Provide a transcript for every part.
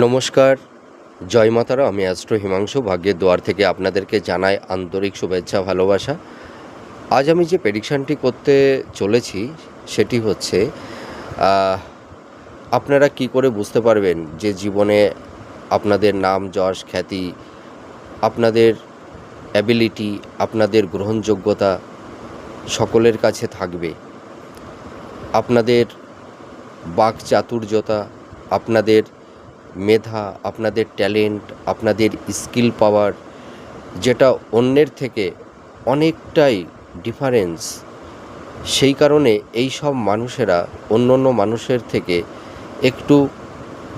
নমস্কার, জয় মাতারা আমি অ্যাস্ট্রো হিমাংশু, ভাগ্যের দোয়ার থেকে আপনাদেরকে জানাই আন্তরিক শুভেচ্ছা, ভালোবাসা। আজ আমি যে প্রেডিকশানটি করতে চলেছি, সেটি হচ্ছে আপনারা কি করে বুঝতে পারবেন যে জীবনে আপনাদের নাম, যশ, খ্যাতি, আপনাদের অ্যাবিলিটি আপনাদের গ্রহণযোগ্যতা সকলের কাছে থাকবে? আপনাদের বাক চাতুর্যতা আপনাদের মেধা, আপনাদের ট্যালেন্ট, আপনাদের স্কিল পাওয়ার, যেটা অন্যের থেকে অনেকটাই ডিফারেন্স। সেই কারণে এই সব মানুষেরা অন্য অন্য মানুষের থেকে একটু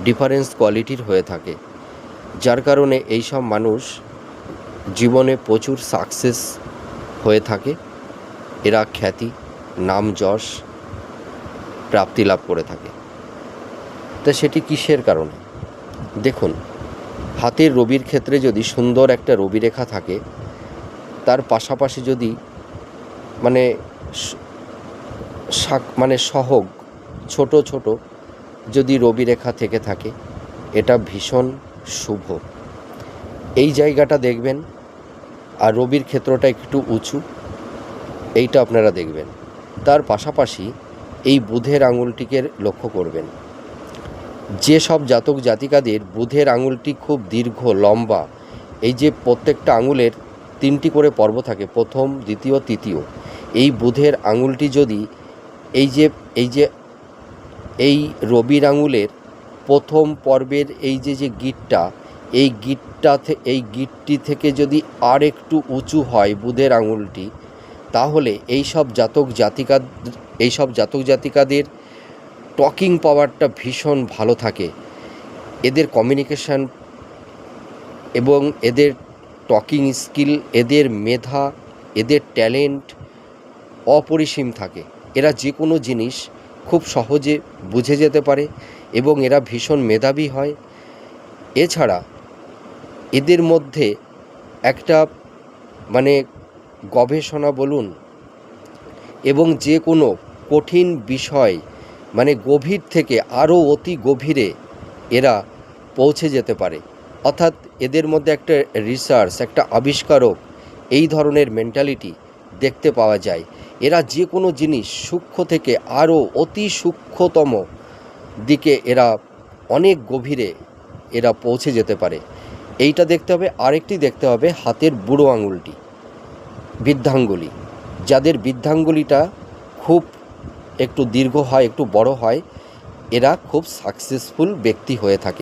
ডিফারেন্স কোয়ালিটির হয়ে থাকে। যার কারণে এই সব মানুষ জীবনে প্রচুর সাকসেস হয়ে থাকে। এরা খ্যাতি, নাম যশ, প্রাপ্তি লাভ করে থাকে। তা সেটি কিসের কারণে? দেখুন, হাতের রবির ক্ষেত্রে যদি সুন্দর একটা রবি রেখা থাকে, তার পাশাপাশি যদি মানে শাক মানে সহগ, ছোট ছোট যদি রবি রেখা থেকে থাকে, এটা ভীষণ শুভ। এই জায়গাটা দেখবেন, আর রবির ক্ষেত্রটা একটু উঁচু, এইটা আপনারা দেখবেন। তার পাশাপাশি এই বুধের আঙুলটিকে লক্ষ্য করবেন। যে সব জাতক জাতিকাদের বুধের আঙুলটি খুব দীর্ঘ, লম্বা, এই যে প্রত্যেকটা আঙুলের তিনটি করে পর্ব থাকে, প্রথম, দ্বিতীয়, তৃতীয়, এই বুধের আঙুলটি যদি এই যে এই যে, এই রবির আঙুলের প্রথম পর্বের এই যে যে গিটটা, এই গিটটা এই গিটটি থেকে যদি আর একটু উঁচু হয় বুধের আঙুলটি, তাহলে এই সব জাতক জাতিকা এই সব জাতক জাতিকাদের টকিং পাওয়ারটা ভীষণ ভালো থাকে। এদের কমিউনিকেশান এবং এদের টকিং স্কিল, এদের মেধা, এদের ট্যালেন্ট অপরিসীম থাকে। এরা যে কোনো জিনিস খুব সহজে বুঝে যেতে পারে এবং এরা ভীষণ মেধাবী হয়। এছাড়া এদের মধ্যে একটা মানে গবেষণা বলুন এবং যে কোনো কঠিন বিষয় মানে গভীর থেকে আরও অতি গভীরে এরা পৌঁছে যেতে পারে। অর্থাৎ এদের মধ্যে একটা রিসার্চ একটা আবিষ্কারক এই ধরনের মেন্টালিটি দেখতে পাওয়া যায়। এরা যে কোনো জিনিস সূক্ষ্ম থেকে আরও অতি সূক্ষ্মতম দিকে এরা অনেক গভীরে এরা পৌঁছে যেতে পারে। এইটা দেখতে হবে, আরেকটি দেখতে হবে হাতের বুড়ো আঙুলটি, বৃদ্ধাঙ্গুলি। যাদের বৃদ্ধাঙ্গুলিটা খুব একটু দীর্ঘ হয় একটু বড় হয় এরা খুব সাকসেসফুল ব্যক্তি হয়ে থাকে।